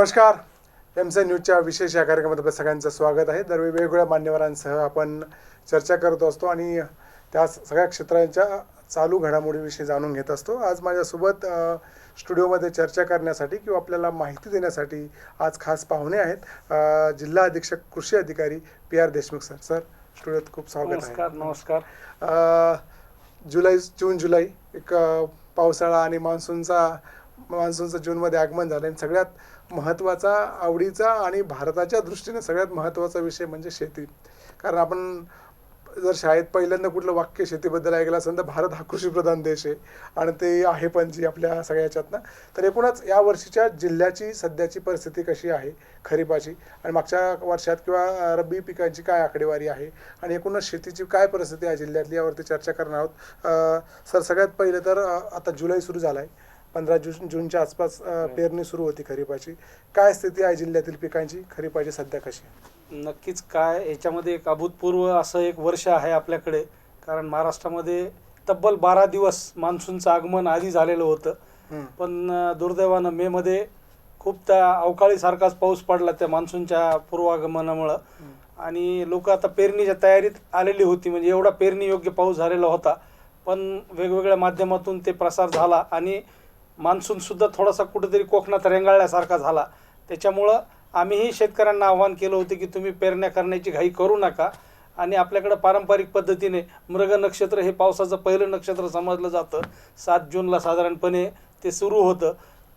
नमस्कार. M C न्यूजच्या विशेष या कार्यक्रमात आपल्या सगळ्यांचं स्वागत आहे. दरवेळी वेगवेगळ्या मान्यवरांसह आपण चर्चा करत असतो आणि त्या सगळ्या क्षेत्रांच्या चालू घडामोडीविषयी जाणून घेत असतो. आज माझ्यासोबत स्टुडिओमध्ये चर्चा करण्यासाठी किंवा आपल्याला माहिती देण्यासाठी आज खास पाहुणे आहेत जिल्हा अधीक्षक कृषी अधिकारी P R Deshmukh sir. Sir स्टुडिओत खूप स्वागत आहे. नमस्कार नमस्कार. जुलै जून जुलै एक पावसाळा आणि मान्सूनचा मान्सूनचं जूनमध्ये आगमन झालं आणि सगळ्यात महत्त्वाचा आवडीचा आणि भारताच्या दृष्टीने सगळ्यात महत्त्वाचा विषय म्हणजे शेती. कारण आपण जर शाळेत पहिल्यांदा कुठलं वाक्य शेतीबद्दल ऐकलं असेल तर भारत हा कृषीप्रधान देश आहे आणि ते आहे पण जी आपल्या सगळ्या ह्याच्यातनं तर एकूणच या वर्षीच्या जिल्ह्याची सध्याची परिस्थिती कशी आहे खरीपाची आणि मागच्या वर्षात किंवा रब्बी पिकांची काय आकडेवारी आहे आणि एकूणच शेतीची काय परिस्थिती आहे जिल्ह्यातली यावरती चर्चा करणार आहोत. सर सगळ्यात पहिले तर आता जुलै सुरू झाला आहे पंधरा जून जूनच्या आसपास अ, पेरणी सुरू होती खरीपाची. काय स्थिती आहे जिल्ह्यातील पिकांची? खरीपाची सध्या कशी आहे? नक्कीच काय याच्यामध्ये एक अभूतपूर्व असं एक वर्ष आहे आपल्याकडे. कारण महाराष्ट्रामध्ये तब्बल बारा दिवस मान्सूनचं आगमन आधी झालेलं होतं. हम्म. पण अं, दुर्दैवानं मेमध्ये खूप त्या अवकाळीसारखाच पाऊस पडला त्या मान्सूनच्या पूर्वागमनामुळं. आणि लोक आता पेरणीच्या तयारीत आलेली होती. म्हणजे एवढा पेरणी योग्य पाऊस झालेला होता. पण वेगवेगळ्या माध्यमातून ते प्रसार झाला. आणि मान्सूनसुद्धा थोडासा कुठेतरी कोकणात रेंगाळल्यासारखा झाला. त्याच्यामुळं आम्हीही शेतकऱ्यांना आव्हान केलं होतं की तुम्ही पेरण्या करण्याची घाई करू नका. आणि आपल्याकडं पारंपरिक पद्धतीने मृग नक्षत्र हे पावसाचं पहिलं नक्षत्र समजलं जातं. सात जूनला साधारणपणे ते सुरू होतं.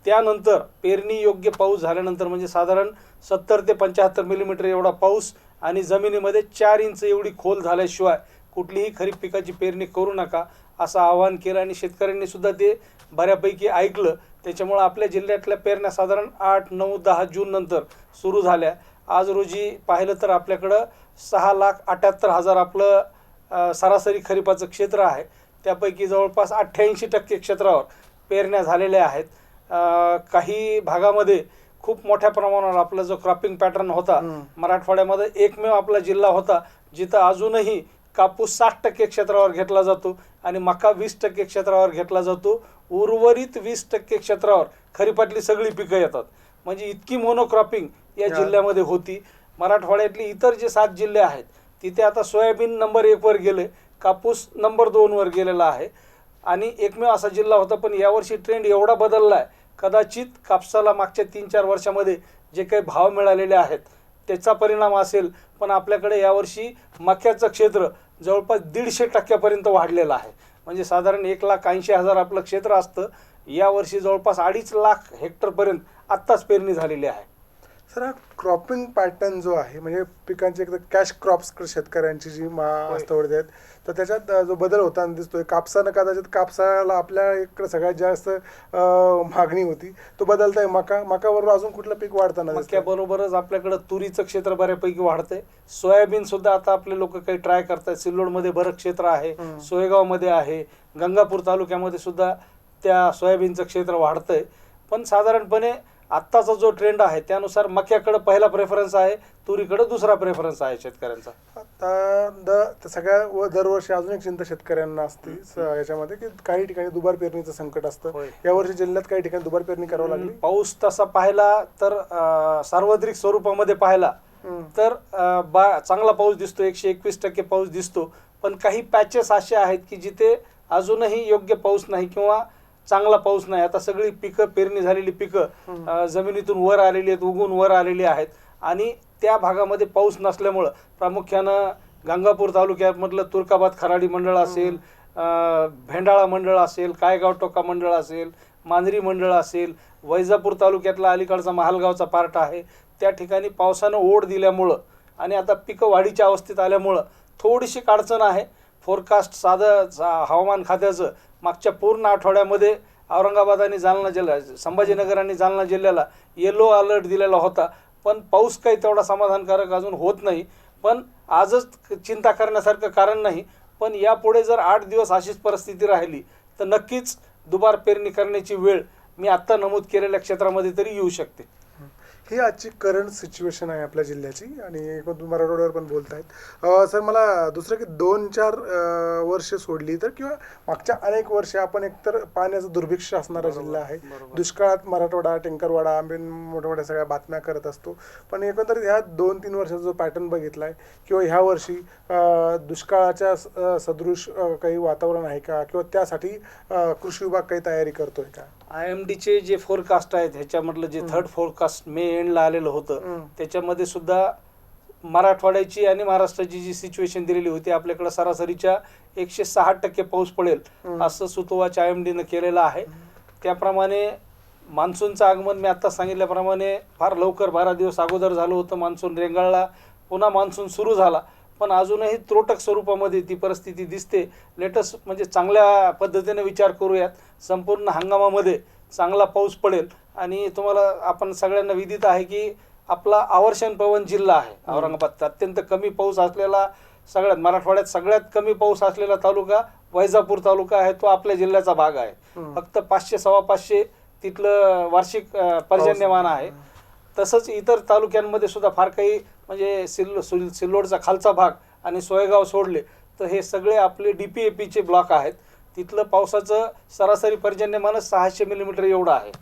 त्यानंतर पेरणी योग्य पाऊस झाल्यानंतर म्हणजे साधारण सत्तर ते पंच्याहत्तर मिलीमीटर एवढा पाऊस आणि जमिनीमध्ये चार इंच एवढी खोल झाल्याशिवाय कुठलीही खरीप पिकाची पेरणी करू नका असं आवाहन केलं आणि शेतकऱ्यांनीसुद्धा ते बऱ्यापैकी ऐकलं. त्याच्यामुळं आपल्या जिल्ह्यातल्या पेरण्या साधारण आठ नऊ दहा जून नंतर सुरू झाल्या. आज रोजी पाहिलं तर आपल्याकडं सहा लाख अठ्याहत्तर हजार आपलं सरासरी खरीपाचं क्षेत्र आहे. त्यापैकी जवळपास अठ्ठ्याऐंशी टक्के क्षेत्रावर पेरण्या झालेल्या आहेत. काही भागामध्ये खूप मोठ्या प्रमाणावर आपला जो क्रॉपिंग पॅटर्न होता. मराठवाड्यामध्ये एकमेव आपला जिल्हा होता जिथं अजूनही कापूस साठ टक्के क्षेत्रावर घेतला जातो आणि मका वीस टक्के क्षेत्रावर घेतला जातो. उर्वरित वीस टक्के क्षेत्रावर खरीपातली सगळी पिकं येतात. म्हणजे इतकी मोनोक्रॉपिंग या. जिल्ह्यामध्ये होती. मराठवाड्यातली इतर जे सात जिल्हे आहेत तिथे आता सोयाबीन नंबर एकवर गेले कापूस नंबर दोनवर गेलेला आहे. आणि एकमेव असा जिल्हा होता पण यावर्षी ट्रेंड एवढा बदलला आहे. कदाचित कापसाला मागच्या तीन चार वर्षामध्ये जे काही भाव मिळालेले आहेत त्याचा परिणाम असेल. पण आपल्याकडे यावर्षी मक्याचं क्षेत्र जवळपास दीडशे टक्क्यापर्यंत वाढलेलं आहे. म्हणजे साधारण एक लाख ऐंशी हजार आपलं क्षेत्र असतं. यावर्षी जवळपास अडीच लाख हेक्टरपर्यंत आत्ताच पेरणी झालेली आहे. सर हा क्रॉपिंग पॅटर्न जो आहे म्हणजे पिकांची एक कॅश क्रॉप्स शेतकऱ्यांची जी मा होय. हस्तवर्ती आहेत तर त्याच्यात जो बदल होताना दिसतोय कापसानं कदाचित कापसाला आपल्या इकडे सगळ्यात जास्त मागणी होती तो बदलताय मका मकाबरोबर अजून कुठलं पीक वाढताना दिसतंय? मक्याबरोबरच आपल्याकडं तुरीचं क्षेत्र बऱ्यापैकी वाढतंय सोयाबीन सुद्धा आता आपले लोक काही ट्राय करतात सिल्लोडमध्ये बरं क्षेत्र आहे. सोयगावमध्ये आहे गंगापूर तालुक्यामध्ये सुद्धा त्या सोयाबीनचं क्षेत्र वाढतंय पण साधारणपणे आत्ताचा जो ट्रेंड आहे त्यानुसार मक्याकडं पहिला प्रेफरन्स आहे तुरीकडं दुसरा प्रेफरन्स आहे शेतकऱ्यांचा. आता द सगळ्या व दरवर्षी अजून एक चिंता शेतकऱ्यांना असते स- याच्यामध्ये की काही ठिकाणी दुबार पेरणीचं संकट असतं. होय. यावर्षी जिल्ह्यात काही ठिकाणी दुबार पेरणी करावी लागली? पाऊस तसा पाहिला तर अं, सार्वत्रिक स्वरूपामध्ये पाहिला हम्म. तर अं, बा चांगला पाऊस दिसतो एकशे एकवीस टक्के पाऊस दिसतो. पण काही पॅचेस असे आहेत की जिथे अजूनही योग्य पाऊस नाही किंवा चांगला पाऊस नाही. आता सगळी पिकं पेरणी झालेली पिकं जमिनीतून वर आलेली आहेत उगून वर आलेली आहेत. आणि त्या भागामध्ये पाऊस नसल्यामुळं प्रामुख्यानं गंगापूर तालुक्यामधलं तुर्काबाद खराडी मंडळ असेल भेंडाळा मंडळ असेल कायगाव टोका मंडळ असेल मांजरी मंडळ असेल वैजापूर तालुक्यातला अलीकडचा महालगावचा पार्ट आहे. त्या ठिकाणी पावसानं ओढ दिल्यामुळं आणि आता पिकं वाढीच्या अवस्थेत आल्यामुळं थोडीशी अडचण आहे. फोरकास्ट साधं हवामान खात्याचं मागच्या पूर्ण आठवड्यामध्ये औरंगाबाद आणि जालना जिल्हा संभाजीनगर आणि जालना जिल्ह्याला येलो अलर्ट दिलेला होता. पण पाऊस काही तेवढा समाधानकारक अजून होत नाही. पण आजच चिंता करण्यासारखं कारण नाही. पण यापुढे जर आठ दिवस अशीच परिस्थिती राहिली तर नक्कीच दुबार पेरणी करण्याची वेळ मी आत्ता नमूद केलेल्या क्षेत्रामध्ये तरी येऊ शकते. ही आजची करंट सिच्युएशन आहे आपल्या जिल्ह्याची आणि मराठवाड्यावर पण बोलतायत. अ, सर मला दुसरं की दोन चार वर्ष सोडली तर किंवा मागच्या अनेक वर्ष आपण एकतर पाण्याचं दुर्भिक्ष असणारा जिल्हा आहे. दुष्काळात मराठवाडा टेंकरवाडा आम्ही मोठ्या मोठ्या सगळ्या बातम्या करत असतो. पण एकंदरीत ह्या दोन तीन वर्षाचा जो पॅटर्न बघितला आहे किंवा ह्या वर्षी दुष्काळाच्या सदृश काही वातावरण आहे का? किंवा त्यासाठी कृषी विभाग काही तयारी करतोय का? आय एम डीचे जे फोरकास्ट आहेत ह्याच्यामधलं जे थर्ड फोरकास्ट मे एंडला आलेलं होतं. त्याच्यामध्ये सुद्धा मराठवाड्याची आणि महाराष्ट्राची जी सिच्युएशन दिलेली होती आपल्याकडे सरासरीच्या एकशे सहा टक्के पाऊस पडेल. असं सुतोवाच आय एम डीनं केलेलं आहे त्याप्रमाणे मान्सूनचं आगमन मी आत्ता सांगितल्याप्रमाणे फार लवकर बारा दिवस अगोदर झालं होतं मान्सून रेंगाळला पुन्हा मान्सून सुरू झाला पण अजूनही त्रोटक स्वरूपामध्ये ती परिस्थिती दिसते. लेटस्ट म्हणजे चांगल्या पद्धतीने विचार करूयात. संपूर्ण हंगामामध्ये चांगला पाऊस पडेल. आणि तुम्हाला आपण सगळ्यांना विदित आहे की आपला आवर्षण पवन जिल्हा आहे औरंगाबाद अत्यंत कमी पाऊस असलेला सगळ्यात मराठवाड्यात सगळ्यात कमी पाऊस असलेला तालुका वैजापूर तालुका आहे तो आपल्या जिल्ह्याचा भाग आहे. फक्त पाचशे सव्वा पाचशे तिथलं वार्षिक पर्जन्यमान आहे. तसंच इतर तालुक्यांमध्ये सुद्धा फार काही म्हणजे सिल्लो सुल सिल्लोडचा खालचा भाग आणि सोयगाव सोडले तर हे सगळे आपले डी पी ए पीचे ब्लॉक आहेत. तिथलं पावसाचं सरासरी पर्जन्यमानच सहाशे मिलीमीटर एवढं आहे.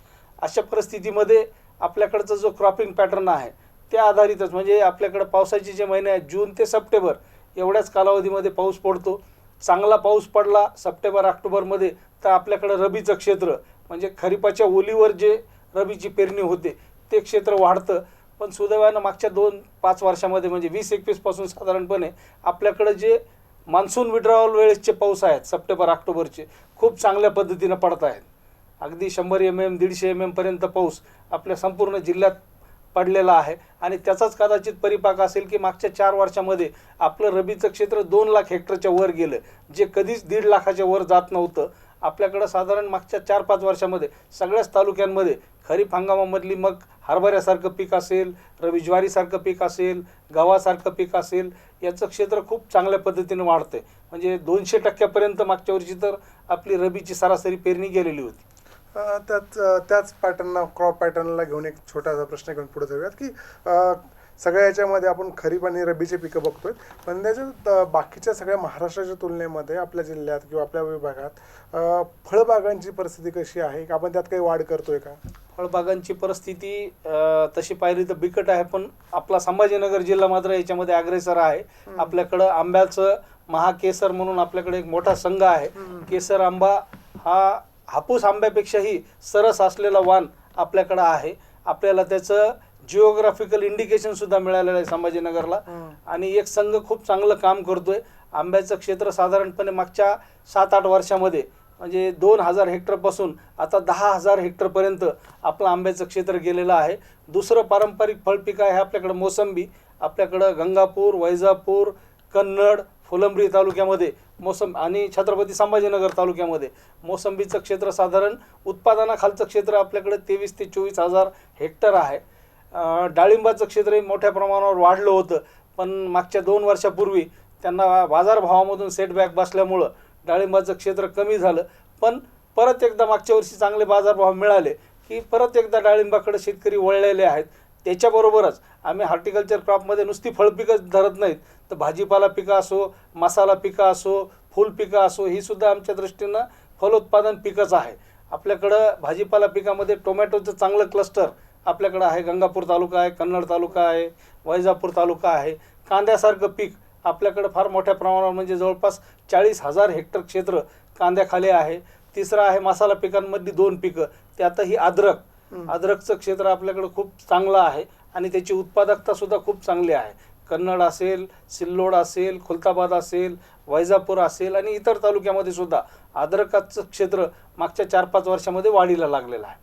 अशा परिस्थितीमध्ये आपल्याकडचा जो क्रॉपिंग पॅटर्न आहे त्या आधारितच म्हणजे आपल्याकडं पावसाचे जे महिने आहेत जून ते सप्टेंबर एवढ्याच कालावधीमध्ये पाऊस पडतो. चांगला पाऊस पडला सप्टेंबर ऑक्टोबरमध्ये तर आपल्याकडं रबीचं क्षेत्र म्हणजे खरीपाच्या ओलीवर जे रबीची पेरणी होते ते क्षेत्र वाढतं. पण सुदैवानं मागच्या दोन पाच वर्षामध्ये म्हणजे वीस एकवीसपासून साधारणपणे आपल्याकडं जे मान्सून विड्रॉवल वेळेसचे पाऊस आहेत सप्टेंबर ऑक्टोबरचे खूप चांगल्या पद्धतीनं पडत आहेत. अगदी शंभर एम एम दीडशे एम एमपर्यंत पाऊस आपल्या संपूर्ण जिल्ह्यात पडलेला आहे. आणि त्याचाच कदाचित परिपाक असेल की मागच्या चार वर्षामध्ये आपलं रबीचं क्षेत्र दोन लाख हेक्टरच्या वर गेलं जे कधीच दीड लाखाच्या वर जात नव्हतं. आपल्याकडं साधारण मागच्या चार पाच वर्षामध्ये सगळ्याच तालुक्यांमध्ये खरीप हंगामामधली मग हरभऱ्यासारखं पीक असेल रवी ज्वारीसारखं पीक असेल गव्हासारखं पीक असेल याचं क्षेत्र खूप चांगल्या पद्धतीने वाढतं आहे म्हणजे दोनशे टक्क्यापर्यंत मागच्या वर्षी तर आपली रबीची सरासरी पेरणी गेलेली होती. त्याच त्याच पॅटर्नला क्रॉप पॅटर्नला घेऊन एक छोटासा प्रश्न घेऊन पुढे जाऊयात की सगळ्या याच्यामध्ये आपण खरीप आणि रब्बीचे पिकं बघतोय. पण त्याच्यात अ, बाकीच्या सगळ्या महाराष्ट्राच्या तुलनेमध्ये आपल्या जिल्ह्यात किंवा आपल्या विभागात फळबागांची परिस्थिती कशी आहे? आपण त्यात काही वाढ करतोय का? फळबागांची परिस्थिती तशी पाहिली तर बिकट आहे पण आपला संभाजीनगर जिल्हा मात्र याच्यामध्ये अग्रेसर आहे. आपल्याकडं आंब्याचं महाकेसर म्हणून आपल्याकडे एक मोठा संघ आहे. केसर आंबा हा हापूस आंब्यापेक्षाही सरस असलेला वाण आपल्याकडं आहे. आपल्याला त्याचं जिओग्राफिकल इंडिकेशन सुद्धा मिळालेलं आहे संभाजीनगरला. आणि एक संघ खूप चांगलं काम करतोय. आंब्याचं क्षेत्र साधारणपणे मागच्या सात आठ वर्षामध्ये म्हणजे दोन हजार हेक्टरपासून आता दहा हजार हेक्टरपर्यंत आपलं आंब्याचं क्षेत्र गेलेलं आहे. दुसरं पारंपरिक फळपीक आहे आपल्याकडं मोसंबी आपल्याकडं गंगापूर वैजापूर कन्नड फुलंब्री तालुक्यामध्ये मोसम आणि छत्रपती संभाजीनगर तालुक्यामध्ये मोसंबीचं क्षेत्र साधारण उत्पादनाखालचं क्षेत्र आपल्याकडे तेवीस ते चोवीस हजार हेक्टर आहे. डाळिंबाचं क्षेत्रही मोठ्या प्रमाणावर वाढलं होतं. पण मागच्या दोन वर्षापूर्वी त्यांना बाजारभावामधून सेटबॅक बसल्यामुळं डाळिंबाचं क्षेत्र कमी झालं. पण परत एकदा मागच्या वर्षी चांगले बाजारभाव मिळाले की परत एकदा डाळिंबाकडे शेतकरी वळलेले आहेत. त्याच्याबरोबरच आम्ही हॉर्टिकल्चर क्रॉपमध्ये नुसती फळपिकं धरत नाहीत. तर भाजीपाला पिकं असो मसाला पिकं असो फुल पिकं असो ही सुद्धा आमच्या दृष्टीनं फलोत्पादन पिकंच आहे. आपल्याकडं भाजीपाला पिकामध्ये टोमॅटोचं चांगलं क्लस्टर आपल्याकडं आहे गंगापूर तालुका आहे कन्नड तालुका आहे वैजापूर तालुका आहे. कांद्यासारखं पीक आपल्याकडं फार मोठ्या प्रमाणावर म्हणजे जवळपास चाळीस हजार हेक्टर क्षेत्र कांद्याखाली आहे. तिसरं आहे मसाला पिकांमधली दोन पिकं. त्यातही अद्रक. अद्रकचं क्षेत्र आपल्याकडं खूप चांगलं आहे आणि त्याची उत्पादकता सुद्धा खूप चांगली आहे. कन्नड असेल सिल्लोड असेल खुलताबाद असेल वैजापूर असेल आणि इतर तालुक्यामध्ये सुद्धा अद्रकाचं क्षेत्र मागच्या चार पाच वर्षामध्ये वाढीला लागलेलं आहे.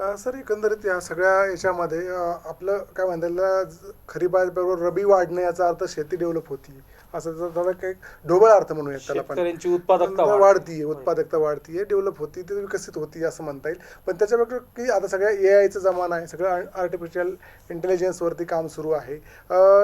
सर एकंदरीत या सगळ्या याच्यामध्ये आपलं काय म्हणता येईल खरीपाबरोबर रबी वाढणे याचा अर्थ शेती डेव्हलप होती. असं थोडा काही ढोबळ अर्थ म्हणूया त्याला पण. उत्पादकता वाढते. वाढतीये उत्पादकता वाढतीये डेव्हलप होती ती विकसित होती असं म्हणता येईल. पण त्याच्या व्यतिरिक्त की आता सगळ्या ए आयचा जमाना आहे सगळं आर्टिफिशियल इंटेलिजन्सवरती काम सुरू आहे.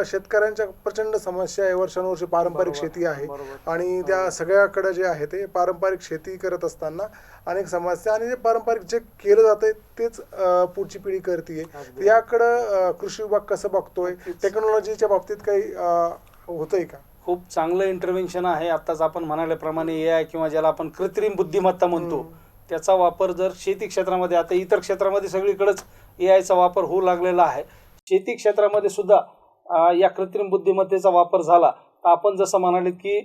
शेतकऱ्यांच्या प्रचंड समस्या आहे वर्षानुवर्षे पारंपरिक शेती आहे. आणि त्या सगळ्याकडे जे आहे ते पारंपरिक शेती करत असताना अनेक समस्या आणि जे पारंपरिक जे केलं जातंय तेच अं, पुढची पिढी करते. याकडं कृषी विभाग कसं बघतोय? टेक्नॉलॉजीच्या बाबतीत काही होतंय का? खूप चांगलं इंटरव्हेन्शन आहे. आताच आपण म्हणाल्याप्रमाणे ए आय किंवा ज्याला आपण कृत्रिम बुद्धिमत्ता म्हणतो. त्याचा वापर जर शेती क्षेत्रामध्ये आता इतर क्षेत्रामध्ये सगळीकडेच ए आयचा वापर होऊ लागलेला आहे. शेती क्षेत्रामध्ये सुद्धा या कृत्रिम बुद्धिमत्तेचा वापर झाला. तर आपण जसं म्हणाले की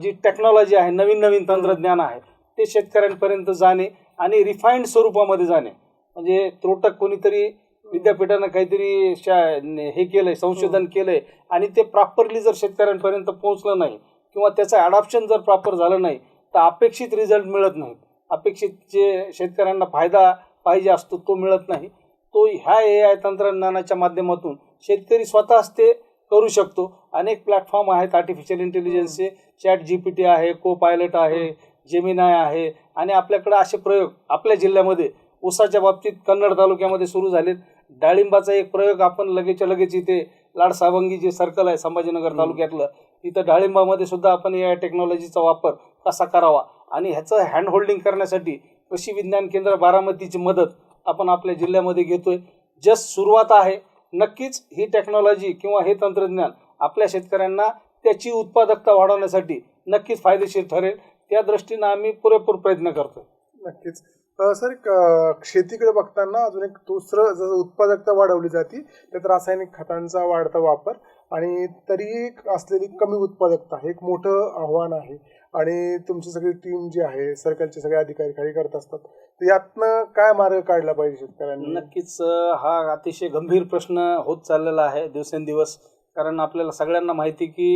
जी टेक्नॉलॉजी आहे नवीन नवीन तंत्रज्ञान आहे ते शेतकऱ्यांपर्यंत जाणे आणि रिफाईंड स्वरूपामध्ये जाणे. म्हणजे त्रोटक कोणीतरी विद्यापीठानं काहीतरी शा- हे केलंय संशोधन केलंय आणि ते प्रॉपरली जर शेतकऱ्यांपर्यंत पोहोचलं नाही किंवा त्याचं अडॉप्शन जर प्रॉपर झालं नाही तर अपेक्षित रिझल्ट मिळत नाही अपेक्षित जे शेतकऱ्यांना फायदा पाहिजे असतो तो मिळत नाही. तो ह्या ए आय तंत्रज्ञानाच्या माध्यमातून शेतकरी स्वतःच ते करू शकतो. अनेक प्लॅटफॉर्म आहेत आर्टिफिशियल इंटेलिजन्सचे चॅट जी पी टी आहे को पायलट आहे जेमिनाय आहे आणि आपल्याकडे असे प्रयोग आपल्या जिल्ह्यामध्ये ऊसाच्या बाबतीत कन्नड तालुक्यामध्ये सुरू झालेत. डाळिंबाचा एक प्रयोग आपण लगेचच्या लगेच इथे लाडसावंगी जे सर्कल आहे संभाजीनगर. तालुक्यातलं. तिथं डाळिंबामध्ये सुद्धा आपण या टेक्नॉलॉजीचा वापर कसा करावा आणि ह्याचं हँड होल्डिंग करण्यासाठी कृषी विज्ञान केंद्र बारामतीची मदत आपण आपल्या जिल्ह्यामध्ये घेतोय. जस्ट सुरुवात आहे नक्कीच ही टेक्नॉलॉजी किंवा हे तंत्रज्ञान आपल्या शेतकऱ्यांना त्याची उत्पादकता वाढवण्यासाठी नक्कीच फायदेशीर ठरेल. त्या दृष्टीनं आम्ही पुरेपूर प्रयत्न करतोय. नक्कीच. सर एक, शेतीकडे बघताना अजून एक दुसरं जसं उत्पादकता वाढवली जाते त्यात रासायनिक खतांचा वाढता वापर आणि तरीही असलेली कमी उत्पादकता हे एक मोठं आव्हान आहे. आणि तुमची सगळी टीम जी आहे सरकारचे सगळे अधिकारी काही करत असतात तर यातनं काय मार्ग काढला पाहिजे शेतकऱ्यांनी? नक्कीच हा अतिशय गंभीर प्रश्न होत चाललेला आहे दिवसेंदिवस. कारण आपल्याला सगळ्यांना माहिती की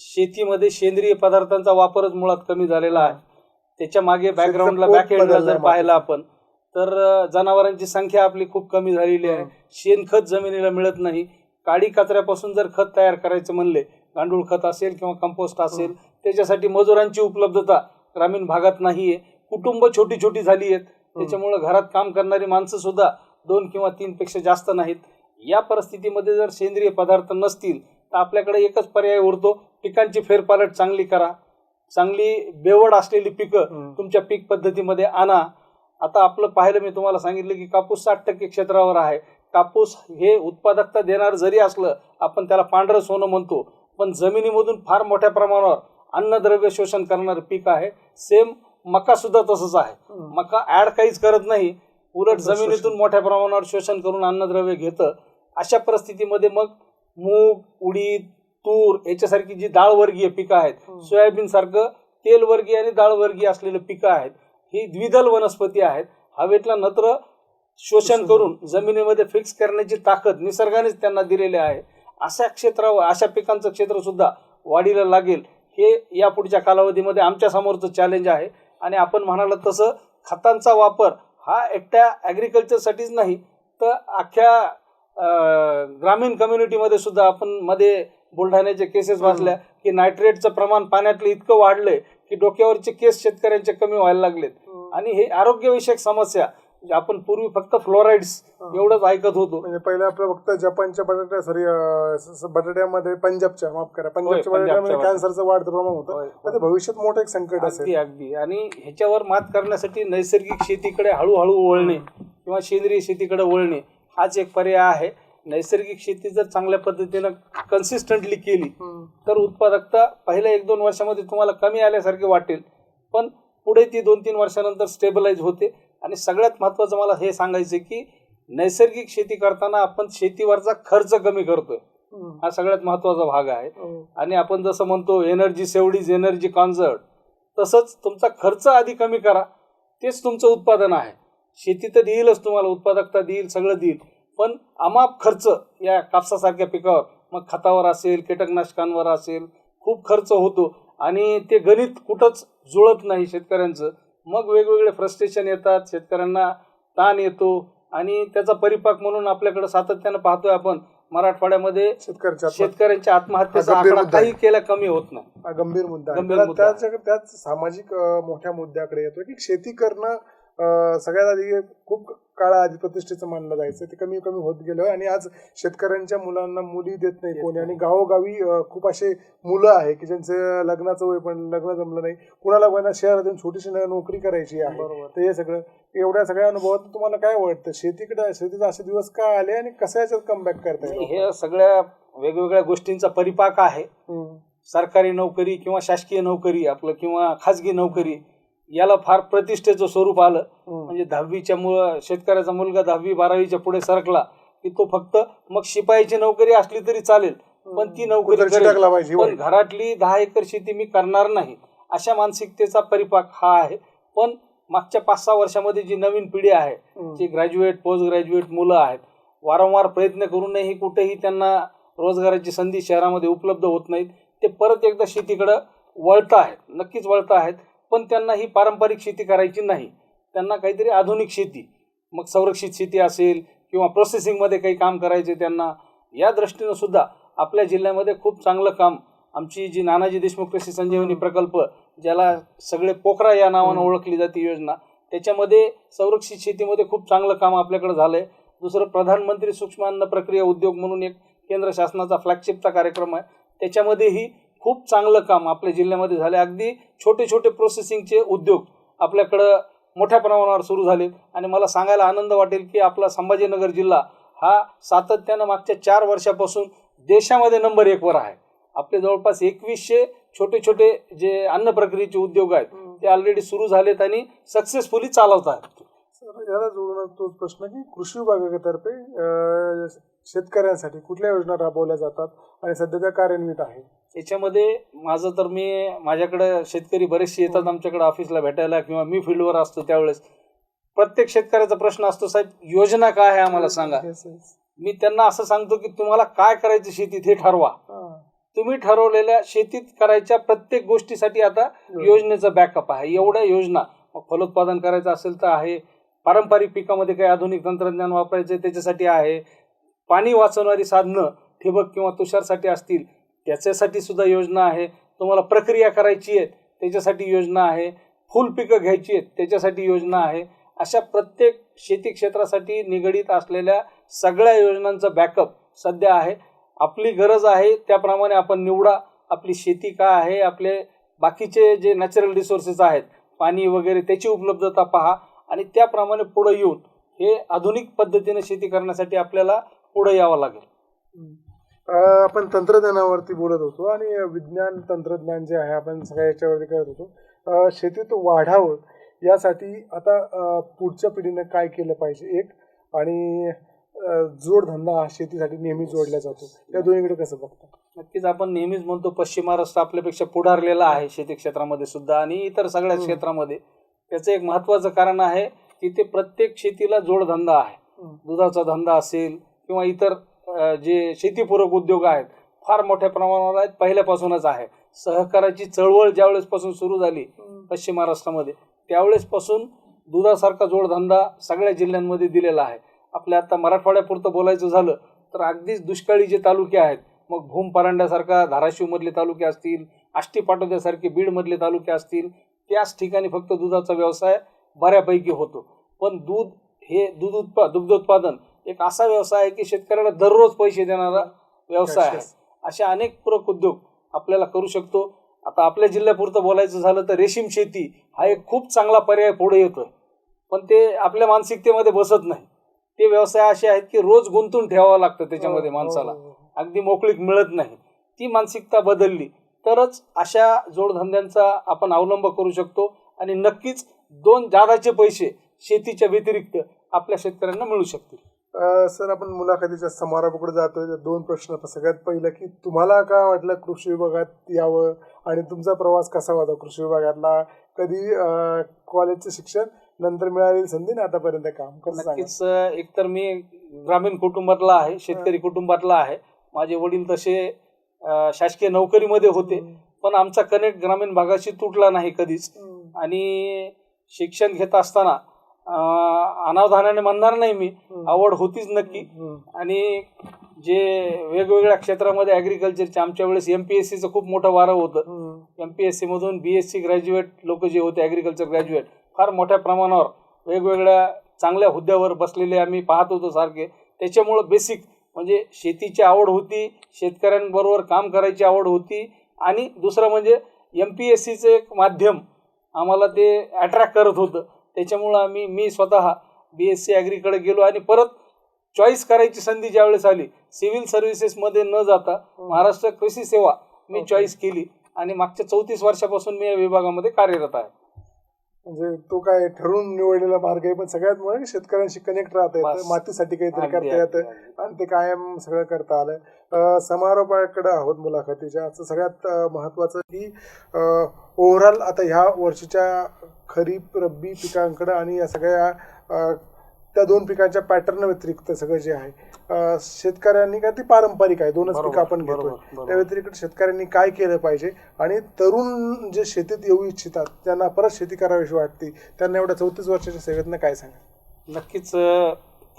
शेतीमध्ये सेंद्रिय पदार्थांचा वापरच मुळात कमी झालेला आहे. त्याच्यामागे बॅकग्राऊंडला पोत बॅक एंडला बदललाय जर. पाहिलं आपण तर जनावरांची संख्या आपली खूप कमी झालेली आहे. हं. शेणखत जमिनीला मिळत नाही. काडी कचऱ्यापासून जर खत तयार करायचं म्हणले गांडूळ खत असेल किंवा कंपोस्ट असेल त्याच्यासाठी मजुरांची उपलब्धता ग्रामीण भागात नाहीये. कुटुंब छोटी छोटी झाली आहेत. त्याच्यामुळे घरात काम करणारी माणसं सुद्धा दोन किंवा तीन पेक्षा जास्त नाहीत. या परिस्थितीमध्ये जर सेंद्रिय पदार्थ नसतील तर आपल्याकडे एकच पर्याय उरतो. पिकांची फेरपालट चांगली करा. चांगली बेवड असलेली पिकं. तुमच्या पीक पद्धतीमध्ये आणा आता आपलं पाहिलं मी तुम्हाला सांगितलं की कापूस साठ टक्के क्षेत्रावर आहे कापूस हे उत्पादकता देणार जरी असलं आपण त्याला पांढरं सोनं म्हणतो पण जमिनीमधून फार मोठ्या प्रमाणावर अन्नद्रव्य शोषण करणारं पीक आहे सेम मका सुद्धा तसंच आहे. मका ऍड काहीच करत नाही उलट. जमिनीतून मोठ्या प्रमाणावर शोषण करून अन्नद्रव्य घेतं अशा परिस्थितीमध्ये मग मूग उडीद तूर याच्यासारखी जी डाळवर्गीय पिकं आहेत. सोयाबीन सारखं तेलवर्गीय आणि डाळवर्गीय असलेले पिकं आहेत ही द्विदल वनस्पती आहेत हवेतला नत्र शोषण. करून जमिनीमध्ये फिक्स करण्याची ताकद निसर्गानेच त्यांना दिलेली आहे अशा क्षेत्रावर अशा पिकांचं क्षेत्र सुद्धा वाढीला लागेल हे या पुढच्या कालावधीमध्ये आमच्या समोरचं चॅलेंज आहे आणि आपण म्हणाल तसं खतांचा वापर हा एकट्या ॲग्रिकल्चरसाठीच नाही तर अख्ख्या ग्रामीण कम्युनिटीमध्ये सुद्धा आपण मध्ये बुलढाण्याचे केसेस वाचल्या की नायट्रेटचं प्रमाण पाण्यातलं इतकं वाढलंय की डोक्यावरचे केस शेतकऱ्यांचे कमी व्हायला लागलेत. आणि हे आरोग्यविषयक समस्या आपण पूर्वी फक्त फ्लोराईड्स एवढंच ऐकत होतो. म्हणजे पहिलं आपलं फक्त जपानच्या बटाट्या सॉरी बटाट्यामध्ये पंजाबच्या माफ करा पंजाबच्या बटाट्यामध्ये कॅन्सरचं वाढतं प्रमाण होतं. ते भविष्यात मोठं एक संकट असेल. अगदी आणि ह्याच्यावर मात करण्यासाठी नैसर्गिक शेतीकडे हळूहळू वळणे किंवा सेंद्रिय शेतीकडे वळणे हाच एक पर्याय आहे. नैसर्गिक शेती जर चांगल्या पद्धतीनं कन्सिस्टंटली केली. तर उत्पादकता पहिल्या एक दोन वर्षामध्ये तुम्हाला कमी आल्यासारखे वाटेल. पण पुढे ती दोन तीन वर्षानंतर स्टेबलाइज होते. आणि सगळ्यात महत्त्वाचं मला हे सांगायचं की नैसर्गिक शेती करताना आपण शेतीवरचा खर्च कमी करतोय. हं. सगळ्यात महत्त्वाचा भाग आहे. हं. आणि आपण जसं म्हणतो energy saved is energy conserved तसंच तुमचा खर्च आधी कमी करा. तेच तुमचं उत्पादन आहे. शेती तर देईलच तुम्हाला उत्पादकता देईल सगळं देईल. पण अमाप खर्च या कापसासारख्या पिकावर मग खतावर असेल कीटकनाशकांवर असेल खूप खर्च होतो. आणि ते गणित कुठंच जुळत नाही शेतकऱ्यांचं. मग वेगवेगळे फ्रस्ट्रेशन येतात शेतकऱ्यांना ताण येतो. आणि त्याचा परिपाक म्हणून आपल्याकडे सातत्यानं पाहतोय आपण मराठवाड्यामध्ये शेतकऱ्यांच्या आत्महत्या शेतकऱ्यांच्या आत्महत्येचा आकडा. काही केला कमी होत नाही. गंभीर मुद्दा. त्याच सामाजिक मोठ्या मुद्द्याकडे येतो की शेती करणं सगळ्यात आधी खूप काळा आधी प्रतिष्ठेचं मानलं जायचं ते कमी कमी होत गेलं आणि आज शेतकऱ्यांच्या मुलांना मुली देत नाही कोणी. आणि गावोगावी खूप असे मुलं आहे की ज्यांचं लग्नाचं वय पण लग्न जमलं नाही कुणाला पण शहरातून छोटीशी नोकरी करायची आहे बरोबर. तर हे सगळं एवढ्या सगळ्या अनुभवात तुम्हाला काय वाटतं शेतीकडे शेतीचे असे दिवस का आले आणि कसं याच्यात कमबॅक करता येईल हे सगळ्या वेगवेगळ्या गोष्टींचा परिपाक आहे. सरकारी नोकरी किंवा शासकीय नोकरी आपलं किंवा खाजगी नोकरी याला फार प्रतिष्ठेचं स्वरूप आलं हम्म. म्हणजे दहावीच्या मुळ शेतकऱ्याचा मुलगा दहावी बारावीच्या पुढे सरकला की तो फक्त मग शिपाईची नोकरी असली तरी चालेल पण ती नोकरी करेल. पण. घरातली दहा एकर शेती मी करणार नाही अशा मानसिकतेचा परिपाक हा आहे पण मागच्या पाच सहा वर्षामध्ये जी नवीन पिढी आहे हम्म. जी ग्रॅज्युएट पोस्ट ग्रॅज्युएट मुलं आहेत वारंवार प्रयत्न करूनही कुठेही त्यांना रोजगाराची संधी शहरामध्ये उपलब्ध होत नाहीत ते परत एकदा शेतीकडं वळत आहेत नक्कीच वळत आहेत पण त्यांना ही पारंपरिक शेती करायची नाही. त्यांना काहीतरी आधुनिक शेती. मग संरक्षित शेती असेल किंवा प्रोसेसिंगमध्ये काही काम करायचे त्यांना या दृष्टीनं सुद्धा आपल्या जिल्ह्यामध्ये खूप चांगलं काम. आमची जी नानाजी देशमुख कृषी संजीवनी प्रकल्प ज्याला सगळे पोखरा या नावानं. ओळखली जाते योजना त्याच्यामध्ये संरक्षित शेतीमध्ये खूप चांगलं काम आपल्याकडे झालंय. दुसरं प्रधानमंत्री सूक्ष्म अन्न प्रक्रिया उद्योग म्हणून एक केंद्र शासनाचा फ्लॅगशिपचा कार्यक्रम आहे. त्याच्यामध्येही खूप चांगलं काम आपल्या जिल्ह्यामध्ये झाले. अगदी छोटे छोटे प्रोसेसिंगचे उद्योग आपल्याकडं मोठ्या प्रमाणावर सुरू झाले आणि मला सांगायला आनंद वाटेल की आपला संभाजीनगर जिल्हा हा सातत्यानं मागच्या चार वर्षापासून देशामध्ये नंबर एकवर आहे. आपले जवळपास एकवीसशे छोटे छोटे जे अन्न प्रक्रियेचे उद्योग आहेत ते ऑलरेडी सुरू झालेत आणि सक्सेसफुली चालवत आहेत सर याला जोडून तोच प्रश्न की कृषी विभागातर्फे शेतकऱ्यांसाठी कुठल्या योजना राबवल्या जातात आणि सध्या त्या कार्यान्वित आहेत? याच्यामध्ये माझं तर मी माझ्याकडे शेतकरी बरेचसे येतात आमच्याकडे ऑफिसला भेटायला किंवा मी फील्डवर असतो त्यावेळेस. प्रत्येक शेतकऱ्याचा प्रश्न असतो साहेब योजना काय आहे आम्हाला सांगा. मी त्यांना असं सांगतो की तुम्हाला काय करायचं शेतीत हे ठरवा. हा. तुम्ही ठरवलेल्या शेतीत करायच्या प्रत्येक गोष्टीसाठी आता योजनेचं बॅकअप आहे. एवढ्या योजना. फलोत्पादन करायचं असेल तर आहे. पारंपरिक पिकामध्ये काही आधुनिक तंत्रज्ञान वापरायचं त्याच्यासाठी आहे. पाणी वाचवणारी साधनं ठिबक किंवा तुषारसाठी असतील. त्याच्यासाठी सुद्धा योजना आहे. तुम्हाला प्रक्रिया करायची आहे त्याच्यासाठी योजना आहे. फुल पिकं घ्यायची आहेत त्याच्यासाठी योजना आहे. अशा प्रत्येक शेती क्षेत्रासाठी निगडीत असलेल्या सगळ्या योजनांचं बॅकअप सध्या आहे. आपली गरज आहे त्याप्रमाणे आपण निवडा. आपली शेती काय आहे आपले बाकीचे जे नॅचरल रिसोर्सेस आहेत पाणी वगैरे त्याची उपलब्धता पहा आणि त्याप्रमाणे पुढं येऊन हे आधुनिक पद्धतीने शेती करण्यासाठी आपल्याला पुढे यावं लागेल. आपण तंत्रज्ञानावरती बोलत होतो आणि विज्ञान तंत्रज्ञान जे आहे आपण सगळ्या याच्यावरती करत होतो. शेतीत वाढावं यासाठी आता पुढच्या पिढीनं काय केलं पाहिजे? एक आणि जोडधंदा हा शेतीसाठी नेहमी जोडला जातो. या दोन्हीकडे कसं बघता? नक्कीच आपण नेहमीच म्हणतो पश्चिम महाराष्ट्र आपल्यापेक्षा पुढारलेला आहे शेती क्षेत्रामध्ये सुद्धा आणि इतर सगळ्या. क्षेत्रामध्ये. त्याचं एक महत्त्वाचं कारण आहे की ते प्रत्येक शेतीला जोडधंदा आहे. दुधाचा धंदा असेल किंवा इतर जे शेतीपूरक उद्योग आहेत फार मोठ्या प्रमाणावर आहेत पहिल्यापासूनच आहे. सहकाराची चळवळ ज्यावेळेसपासून सुरू झाली पश्चिम महाराष्ट्रामध्ये त्यावेळेसपासून दुधासारखा जोडधंदा सगळ्या जिल्ह्यांमध्ये दिलेला आहे. आपल्या आता मराठवाड्यापुरतं बोलायचं झालं तर अगदीच दुष्काळी जे तालुके आहेत मग भूम परांड्यासारखा धाराशिवमधले तालुके असतील आष्टी पाटोद्यासारखे बीडमधले तालुके असतील त्याच ठिकाणी फक्त दुधाचा व्यवसाय बऱ्यापैकी होतो. पण दूध हे दूध उत्पा दुग्धोत्पादन एक असा व्यवसाय आहे की शेतकऱ्याला दररोज पैसे देणारा व्यवसाय आहे. अशा अनेक पूरक उद्योग आपल्याला करू शकतो. आता आपल्या जिल्ह्यापुरतं बोलायचं झालं तर रेशीम शेती हा एक खूप चांगला पर्याय पुढे येतोय. पण ते आपल्या मानसिकतेमध्ये बसत नाही. ते व्यवसाय असे आहेत की रोज गुंतून ठेवावं लागतं त्याच्यामध्ये हो, माणसाला. हो, हो. अगदी मोकळीक मिळत नाही. ती मानसिकता बदलली. तरच अशा जोडधंद्यांचा आपण अवलंब करू शकतो आणि नक्कीच दोन जादाचे पैसे शेतीच्या व्यतिरिक्त आपल्या शेतकऱ्यांना मिळू शकतील. सर आपण मुलाखतीच्या समारोपाकडे जातोय. तर दोन प्रश्न आता सगळ्यात पहिलं की तुम्हाला काय वाटलं कृषी विभागात यावं आणि तुमचा प्रवास कसा होता कृषी विभागातला? कधी कॉलेजचं शिक्षण नंतर मिळालेली संधी ना आतापर्यंत काम? नक्कीच एकतर मी ग्रामीण कुटुंबातला आहे शेतकरी कुटुंबातला आहे. माझे वडील तसे शासकीय नोकरीमध्ये होते. पण आमचा कनेक्ट ग्रामीण भागाशी तुटला नाही कधीच. आणि शिक्षण घेत असताना अनावधानाने म्हणणार नाही मी. आवड होतीच नक्की. आणि जे वेगवेगळ्या क्षेत्रामध्ये ॲग्रिकल्चरचे आमच्या वेळेस एम पी एस सीचं खूप मोठं वारं होतं. एम पी एस सीमधून बी एस सी ग्रॅज्युएट लोक जे होते ॲग्रिकल्चर ग्रॅज्युएट फार मोठ्या प्रमाणावर वेगवेगळ्या चांगल्या हुद्द्यावर बसलेले आम्ही पाहत होतो सारखे त्याच्यामुळं बेसिक म्हणजे शेतीची आवड होती शेतकऱ्यांबरोबर काम करायची आवड होती आणि दुसरं म्हणजे एम पी एस सीचं एक माध्यम आम्हाला ते अट्रॅक्ट करत होतं त्याच्यामुळं आम्ही मी स्वतः बी एस सी ॲग्रीकडे गेलो आणि परत चॉईस करायची संधी ज्यावेळेस आली सिव्हिल सर्व्हिसेसमध्ये न जाता महाराष्ट्र कृषी सेवा मी. चॉईस केली आणि मागच्या चौतीस वर्षापासून मी या विभागामध्ये कार्यरत आहे म्हणजे तो काय ठरवून निवडलेला मार्ग आहे पण सगळ्यात मुळे शेतकऱ्यांशी कनेक्ट राहता येतं. मातीसाठी काहीतरी करता येतं. आणि ते कायम सगळं करता आलं समारोपाकडे आहोत मुलाखतीच्या आजचं सगळ्यात अं, महत्त्वाचं की ओव्हरऑल आता ह्या वर्षीच्या खरीप रब्बी पिकांकडे आणि या सगळ्या त्या दोन पिकांच्या पॅटर्न व्यतिरिक्त सगळं जे आहे शेतकऱ्यांनी का ती पारंपरिक आहे दोनच पिकं आपण घेतो बरोबर, बरोबर. त्या व्यतिरिक्त शेतकऱ्यांनी काय केलं पाहिजे? आणि तरुण जे शेतीत येऊ इच्छितात त्यांना परत शेती करावीशी वाटते त्यांना एवढ्या चौतीस वर्षाच्या सेवेतनं काय सांगा नक्कीच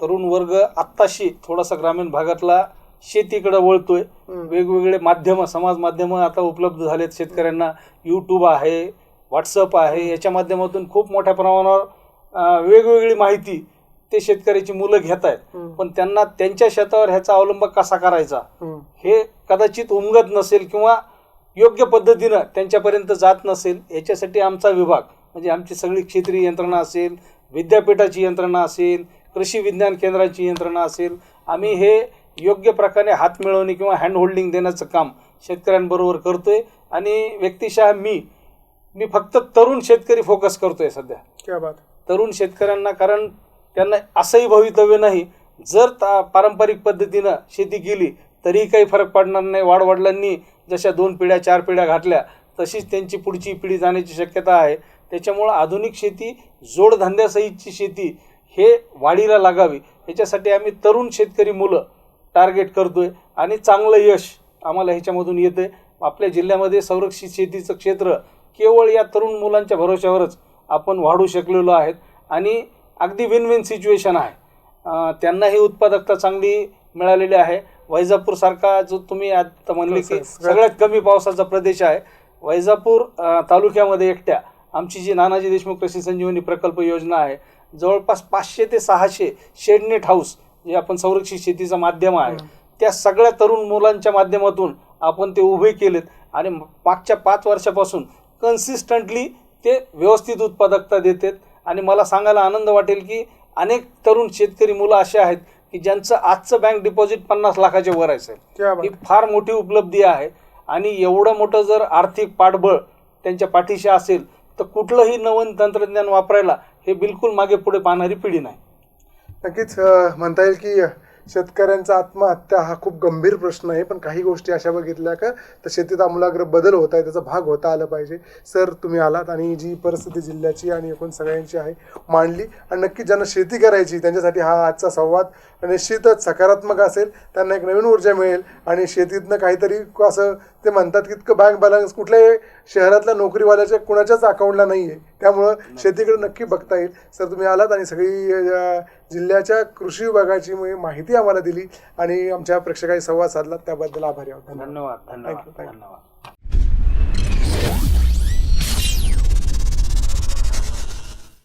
तरुण वर्ग आत्ताशी थोडासा ग्रामीण भागातला शेतीकडे वळतोय. वेगवेगळे माध्यम समाज माध्यम आता उपलब्ध झालेत शेतकऱ्यांना. यूट्यूब आहे व्हॉट्सअप आहे याच्या माध्यमातून खूप मोठ्या प्रमाणावर वेगवेगळी माहिती ते शेतकऱ्याची मुलं घेत आहेत. पण त्यांना त्यांच्या शेतावर ह्याचा अवलंब कसा करायचा. हे कदाचित उमगत नसेल किंवा योग्य पद्धतीनं त्यांच्यापर्यंत जात नसेल याच्यासाठी आमचा विभाग म्हणजे आमची सगळी क्षेत्रीय यंत्रणा असेल विद्यापीठाची यंत्रणा असेल कृषी विज्ञान केंद्राची यंत्रणा असेल आम्ही हे योग्य प्रकारे हात मिळवणे किंवा हँड होल्डिंग देण्याचं काम शेतकऱ्यांबरोबर करतोय. आणि व्यक्तिशः मी मी फक्त तरुण शेतकरी फोकस करतोय सध्या. क्या बात. तरुण शेतकऱ्यांना कारण त्यांना असंही भवितव्य नाही. जर ता पारंपरिक पद्धतीनं शेती केली तरीही काही फरक पडणार नाही. वाडवडिलांनी जशा दोन पिढ्या चार पिढ्या घातल्या तशीच त्यांची पुढची पिढी जाण्याची शक्यता आहे. त्याच्यामुळं आधुनिक शेती जोडधंद्यासहितची शेती हे वाढीला लागावी. याच्यासाठी आम्ही तरुण शेतकरी मुलं टार्गेट करतो आहे आणि चांगलं यश आम्हाला ह्याच्यामधून येतं आहे आपल्या जिल्ह्यामध्ये संरक्षित शेतीचं क्षेत्र केवळ या तरुण मुलांच्या भरोश्यावरच आपण वाढू शकलेलो आहेत. आणि अगदी विन विन सिच्युएशन आहे त्यांनाही उत्पादकता चांगली मिळालेली आहे. वैजापूरसारखा जो तुम्ही आता म्हणले की Process. सगळ्यात कमी पावसाचा प्रदेश आहे. वैजापूर तालुक्यामध्ये एकट्या. आमची जी नानाजी देशमुख कृषी संजीवनी प्रकल्प योजना आहे जवळपास पाचशे ते सहाशे शेडनेट हाऊस जे आपण संरक्षित शेतीचं माध्यम आहे त्या सगळ्या तरुण मुलांच्या माध्यमातून आपण ते उभे केलेत. आणि मागच्या पाच वर्षापासून कन्सिस्टंटली ते व्यवस्थित उत्पादकता देतात. आणि मला सांगायला आनंद वाटेल की अनेक तरुण शेतकरी मुलं असे आहेत की ज्यांचं आजचं बँक डिपॉझिट पन्नास लाखाच्या वर क्या ही फार मोठी उपलब्धी आहे. आणि एवढं मोठं जर आर्थिक पाठबळ त्यांच्या पाठीशी असेल तर कुठलंही नवीन तंत्रज्ञान वापरायला हे बिलकुल मागे पुढे पाहणारी पिढी नाही. नक्कीच म्हणता येईल की शेतकऱ्यांचा आत्महत्या हा खूप गंभीर प्रश्न आहे पण काही गोष्टी अशा बघितल्या का तर शेतीत आमूलाग्र बदल होत आहे त्याचा भाग होता आला पाहिजे. सर तुम्ही आलात आणि जी परिस्थिती जिल्ह्याची आणि एकूण सगळ्यांची आहे मांडली. आणि नक्की ज्यांना शेती करायची त्यांच्यासाठी हा आजचा संवाद निश्चितच सकारात्मक असेल त्यांना एक नवीन ऊर्जा मिळेल. आणि शेतीतनं काहीतरी असं ते म्हणतात की इतकं बँक बॅलन्स कुठल्याही शहरातल्या नोकरीवाल्याच्या कुणाच्याच अकाउंटला नाही आहे त्यामुळं शेतीकडे नक्की बघता येईल. सर तुम्ही आलात आणि सगळी जिल्ह्याच्या कृषी विभागाची माहिती आम्हाला दिली आणि आमच्या प्रेक्षकांशी संवाद साधला. त्याबद्दल आभारी आहोत. धन्यवाद. धन्यवाद. धन्यवाद.